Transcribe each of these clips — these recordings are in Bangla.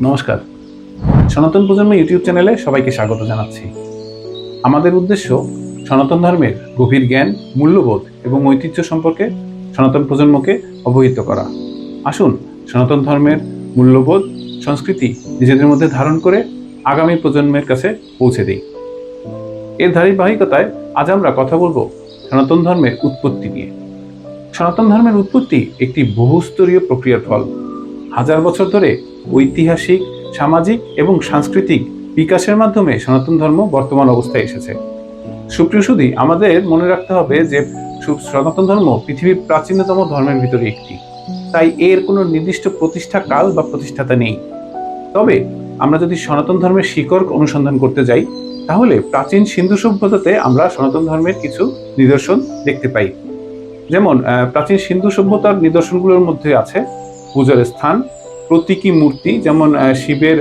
নমস্কার। সনাতন প্রজন্ম ইউটিউব চ্যানেলে সবাইকে স্বাগত জানাচ্ছি। আমাদের উদ্দেশ্য সনাতন ধর্মের গভীর জ্ঞান, মূল্যবোধ এবং ঐতিহ্য সম্পর্কে সনাতন প্রজন্মকে অবহিত করা। আসুন সনাতন ধর্মের মূল্যবোধ, সংস্কৃতি নিজেদের মধ্যে ধারণ করে আগামী প্রজন্মের কাছে পৌঁছে দিই। এর ধারাবাহিকতায় আজ আমরা কথা বলব সনাতন ধর্মের উৎপত্তি নিয়ে। সনাতন ধর্মের উৎপত্তি একটি বহুস্তরীয় প্রক্রিয়ার ফল। হাজার বছর ধরে ঐতিহাসিক, সামাজিক এবং সাংস্কৃতিক বিকাশের মাধ্যমে সনাতন ধর্ম বর্তমান অবস্থায় এসেছে। সুপ্রিয় সুদী আমাদের মনে রাখতে হবে যে সনাতন ধর্ম পৃথিবীর প্রাচীনতম ধর্মের ভিতরে একটি। তাই এর কোনো নির্দিষ্ট প্রতিষ্ঠা কাল বা প্রতিষ্ঠাতা নেই। তবে আমরা যদি সনাতন ধর্মের শিকড় অনুসন্ধান করতে যাই, তাহলে প্রাচীন সিন্ধু সভ্যতাতে আমরা সনাতন ধর্মের কিছু নিদর্শন দেখতে পাই। যেমন প্রাচীন সিন্ধু সভ্যতার নিদর্শনগুলোর মধ্যে আছে পূজার স্থান, প্রতীকী মূর্তি, যেমন শিবের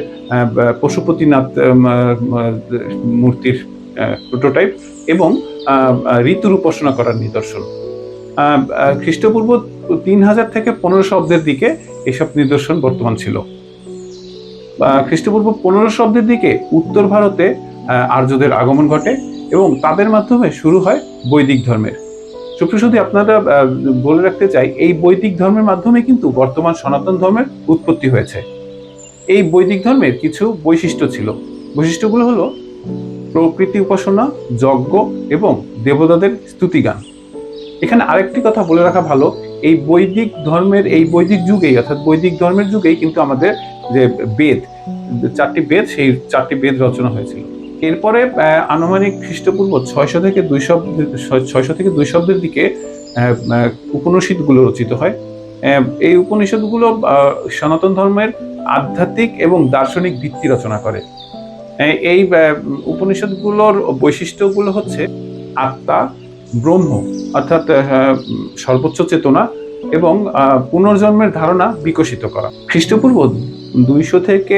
পশুপতিনাথ মূর্তির প্রোটোটাইপ এবং ঋতুর উপাসনা করার নিদর্শন। খ্রিস্টপূর্ব তিন হাজার থেকে পনেরোশো অব্দের দিকে এসব নিদর্শন বর্তমান ছিল। খ্রিস্টপূর্ব পনেরোশো অব্দের দিকে উত্তর ভারতে আর্যদের আগমন ঘটে এবং তাদের মাধ্যমে শুরু হয় বৈদিক ধর্মের। সুপ্রসুদি আপনারা বলে রাখতে চাই, এই বৈদিক ধর্মের মাধ্যমে কিন্তু বর্তমান সনাতন ধর্মের উৎপত্তি হয়েছে। এই বৈদিক ধর্মের কিছু বৈশিষ্ট্য ছিল। বৈশিষ্ট্যগুলো হলো প্রকৃতি উপাসনা, যজ্ঞ এবং দেবতাদের স্তুতিগান। এখানে আরেকটি কথা বলে রাখা ভালো, এই বৈদিক ধর্মের, এই বৈদিক যুগেই, অর্থাৎ বৈদিক ধর্মের যুগেই কিন্তু আমাদের যে বেদ, চারটি বেদ, সেই চারটি বেদ রচনা হয়েছিল। এরপরে আনুমানিক খ্রিস্টপূর্ব ছয়শো থেকে দুই ছয়শো থেকে দুই শব্দের দিকে উপনিষদগুলো রচিত হয়। এই উপনিষদগুলো সনাতন ধর্মের আধ্যাত্মিক এবং দার্শনিক ভিত্তি রচনা করে। এই উপনিষদগুলোর বৈশিষ্ট্যগুলো হচ্ছে আত্মা, ব্রহ্ম, অর্থাৎ সর্বোচ্চ চেতনা এবং পুনর্জন্মের ধারণা বিকশিত করা। খ্রিস্টপূর্ব দুইশো থেকে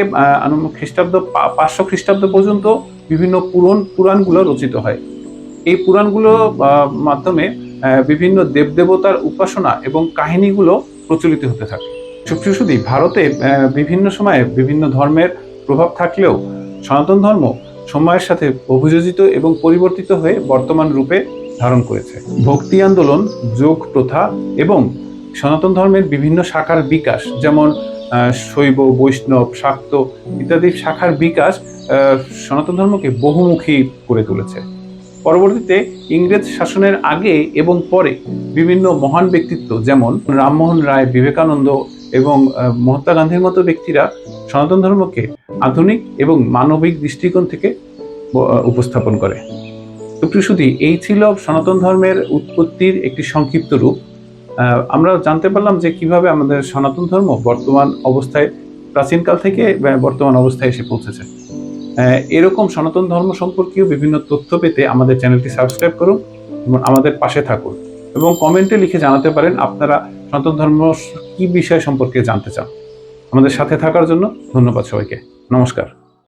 খ্রিস্টাব্দ পাঁচশো খ্রিস্টাব্দ পর্যন্ত বিভিন্ন পুরন পুরাণগুলো রচিত হয়। এই পুরাণগুলো মাধ্যমে বিভিন্ন দেবদেবতার উপাসনা এবং কাহিনীগুলো প্রচলিত হতে থাকে। সুপ্রিয়সুদী ভারতে বিভিন্ন সময়ে বিভিন্ন ধর্মের প্রভাব থাকলেও সনাতন ধর্ম সময়ের সাথে অভিযোজিত এবং পরিবর্তিত হয়ে বর্তমান রূপে ধারণ করেছে। ভক্তি আন্দোলন, যোগ প্রথা এবং সনাতন ধর্মের বিভিন্ন শাখার বিকাশ, যেমন শৈব, বৈষ্ণব, শাক্ত ইত্যাদি শাখার বিকাশ সনাতন ধর্মকে বহুমুখী করে তুলেছে। পরবর্তীতে ইংরেজ শাসনের আগে এবং পরে বিভিন্ন মহান ব্যক্তিত্ব যেমন রামমোহন রায়, বিবেকানন্দ এবং মহাত্মা গান্ধীর মতো ব্যক্তিরা সনাতন ধর্মকে আধুনিক এবং মানবিক দৃষ্টিকোণ থেকে উপস্থাপন করে। সুপ্রিয় এই ছিল সনাতন ধর্মের উৎপত্তির একটি সংক্ষিপ্ত রূপ। আমরা জানতে পারলাম যে কীভাবে আমাদের সনাতন ধর্ম বর্তমান অবস্থায়, প্রাচীনকাল থেকে বর্তমান অবস্থায় এসে পৌঁছেছে। এরকম সনাতন ধর্ম সম্পর্কীয় বিভিন্ন তথ্য পেতে আমাদের চ্যানেলটি সাবস্ক্রাইব করুন এবং আমাদের পাশে থাকুন এবং কমেন্টে লিখে জানাতে পারেন আপনারা সনাতন ধর্ম কি বিষয় সম্পর্কে জানতে চান। আমাদের সাথে থাকার জন্য ধন্যবাদ সবাইকে। নমস্কার।